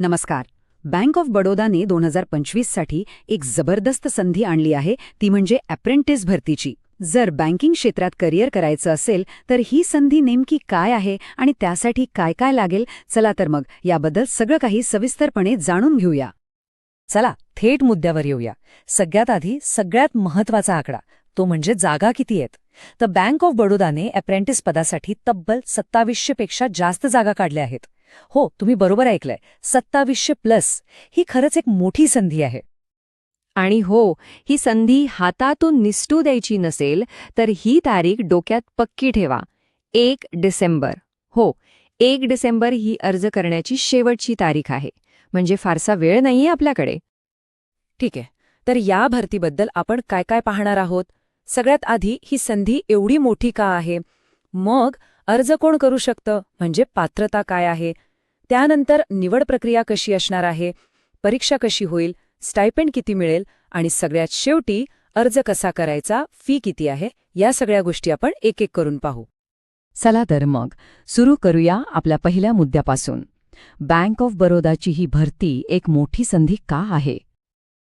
नमस्कार. Bank of बडोदाने दोन हजार पंचवीससाठी एक जबरदस्त संधी आणली आहे ती म्हणजे अप्रेंटिस भरतीची. जर बँकिंग क्षेत्रात करिअर करायचं असेल तर ही संधी नेमकी काय आहे आणि त्यासाठी काय काय लागेल? चला तर मग याबद्दल सगळं काही सविस्तरपणे जाणून घेऊया. चला थेट मुद्द्यावर येऊया. सगळ्यात आधी सगळ्यात महत्त्वाचा आकडा तो म्हणजे जागा किती आहेत? तर बँक ऑफ बडोदाने अप्रेंटिस पदासाठी तब्बल सत्तावीसशे पेक्षा जास्त जागा काढल्या आहेत. हो तुम्ही बरोबर ऐकलंय. सत्तावीसशे प्लस ही खरंच एक मोठी संधी आहे. आणि हो ही संधी हातातून निसटू द्यायची नसेल तर ही तारीख डोक्यात पक्की ठेवा. एक डिसेंबर. हो एक डिसेंबर ही अर्ज करण्याची शेवटची तारीख आहे. म्हणजे फारसा वेळ नाहीये आपल्याकडे. ठीक आहे. तर या भरतीबद्दल आपण काय काय पाहणार आहोत? सगळ्यात आधी ही संधी एवढी मोठी का आहे? मग अर्ज कोण करू शकतं? म्हणजे पात्रता काय आहे? त्यानंतर निवड प्रक्रिया कशी असणार आहे? परीक्षा कशी होईल? स्टायपेंड किती मिळेल? आणि सगळ्यात शेवटी अर्ज कसा करायचा? फी किती आहे? या सगळ्या गोष्टी आपण एक एक करून पाहू. चला तर मग सुरू करूया आपल्या पहिल्या मुद्द्यापासून. बँक ऑफ बरोदाची ही भरती एक मोठी संधी का आहे?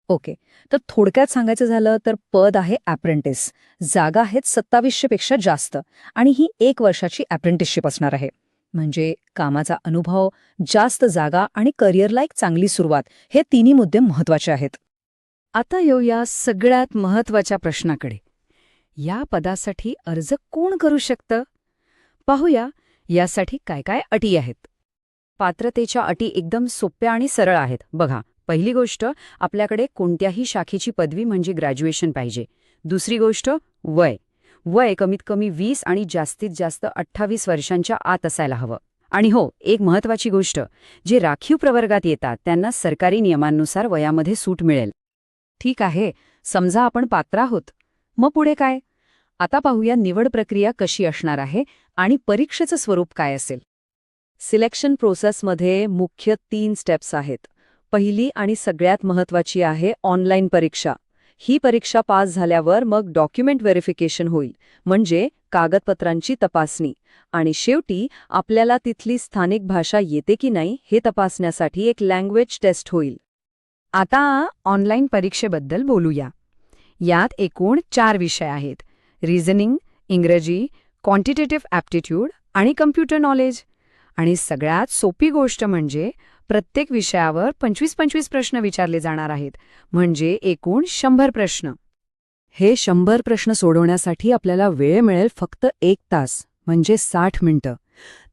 ओके. तर थोडक्यात सांगायचं झालं तर पद आहे अप्रेंटिस जागा आहेत सत्तावीसशे पेक्षा जास्त आणि ही एक वर्षाची अप्रेंटिसशिप असणार आहे. म्हणजे कामाचा अनुभव जास्त जागा आणि करिअरला एक चांगली सुरुवात हे तिन्ही मुद्दे महत्त्वाचे आहेत. आता येऊया सगळ्यात महत्त्वाच्या प्रश्नाकडे. या पदासाठी अर्ज कोण करू शकतं? पाहूया यासाठी काय काय अटी आहेत. पात्रतेच्या अटी एकदम सोप्या आणि सरळ आहेत. बघा पहिली गोष्ट आपल्याकडे कोणत्याही शाखेची पदवी म्हणजे ग्रॅज्युएशन पाहिजे. दुसरी गोष्ट वय. वय कमीत कमी वीस आणि जास्तीत जास्त अठ्ठावीस वर्षांच्या आत असायला हवं. आणि हो एक महत्वाची गोष्ट जे राखीव प्रवर्गात येतात त्यांना सरकारी नियमांनुसार वयामध्ये सूट मिळेल. ठीक आहे समजा आपण पात्र आहोत. मग पुढे काय? आता पाहूया निवड प्रक्रिया कशी असणार आहे आणि परीक्षेचं स्वरूप काय असेल. सिलेक्शन प्रोसेसमध्ये मुख्य तीन स्टेप्स आहेत. पहिली आणि सगळ्यात महत्वाची आहे ऑनलाईन परीक्षा. ही परीक्षा पास झाल्यावर मग डॉक्युमेंट व्हेरिफिकेशन होईल म्हणजे कागदपत्रांची तपासणी. आणि शेवटी आपल्याला तिथली स्थानिक भाषा येते की नाही हे तपासण्यासाठी एक लँग्वेज टेस्ट होईल. आता ऑनलाईन परीक्षेबद्दल बोलूया. यात एकूण चार विषय आहेत. रिझनिंग इंग्रजी क्वांटिटेटिव्ह ॲप्टिट्यूड आणि कम्प्युटर नॉलेज आणि सगळ्यात सोपी गोष्ट म्हणजे प्रत्येक विषयावर पंचवीस पंचवीस प्रश्न विचारले जाणार आहेत. म्हणजे एकूण शंभर प्रश्न. हे शंभर प्रश्न सोडवण्यासाठी आपल्याला वेळ मिळेल फक्त एक तास म्हणजे साठ मिनिटं.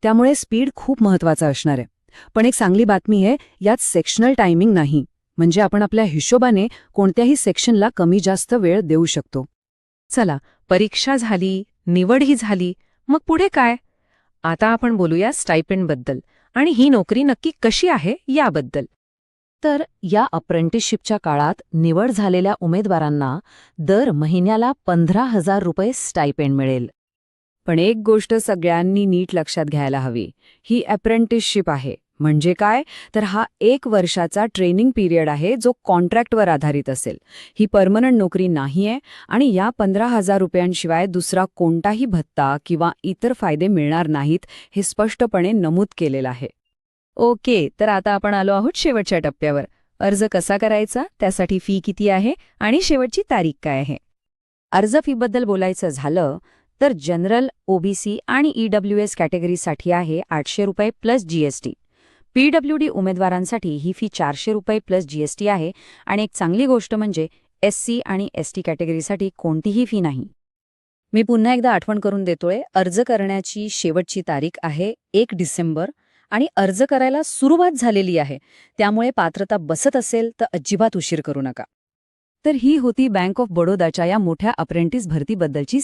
त्यामुळे स्पीड खूप महत्त्वाचा असणार आहे. पण एक चांगली बातमी आहे यात सेक्शनल टायमिंग नाही. म्हणजे आपण आपल्या हिशोबाने कोणत्याही सेक्शनला कमी जास्त वेळ देऊ शकतो. चला परीक्षा झाली निवडही झाली मग पुढे काय? आता आपण बोलूया स्टायपेंडबद्दल. आणि ही नोकरी नक्की कशी आहे याबद्दल. तर या अप्रेंटिसशिपच्या काळात निवड झालेल्या उमेदवारांना दर महिन्याला पंधरा हजार रुपये स्टायपेंड मिळेल. पण एक गोष्ट सगळ्यांनी नीट लक्षात घ्यायला हवी ही अप्रेंटिसशिप आहे. म्हणजे काय? तर हा एक वर्षाचा ट्रेनिंग पिरियड आहे जो कॉन्ट्रॅक्टवर आधारित असेल. ही परमनंट नोकरी नाहीये आणि या पंधरा हजार रुपयांशिवाय दुसरा कोणताही भत्ता किंवा इतर फायदे मिळणार नाहीत हे स्पष्टपणे नमूद केलेलं आहे. ओके तर आता आपण आलो आहोत शेवटच्या टप्प्यावर. अर्ज कसा करायचा? त्यासाठी फी किती आहे? आणि शेवटची तारीख काय आहे? अर्ज फीबद्दल बोलायचं झालं तर जनरल ओबीसी आणि ईडब्ल्यूएस कॅटेगरीसाठी आहे आठशे रुपये प्लस जीएसटी पीडब्ल्यूडी उमेदवारांसाठी ही फी चारशे रुपये प्लस जीएसटी आहे आणि एक चांगली गोष्ट म्हणजे एससी आणि एसटी कॅटेगरीसाठी कोणतीही फी नाही. मी पुन्हा एकदा आठवण करून देतोय अर्ज करण्याची शेवटची तारीख आहे एक डिसेंबर आणि अर्ज करायला सुरुवात झालेली आहे. त्यामुळे पात्रता बसत असेल तर अजिबात उशीर करू नका. तर ही होती बँक ऑफ बडोदाच्या या मोठ्या अप्रेंटिस भरतीबद्दलची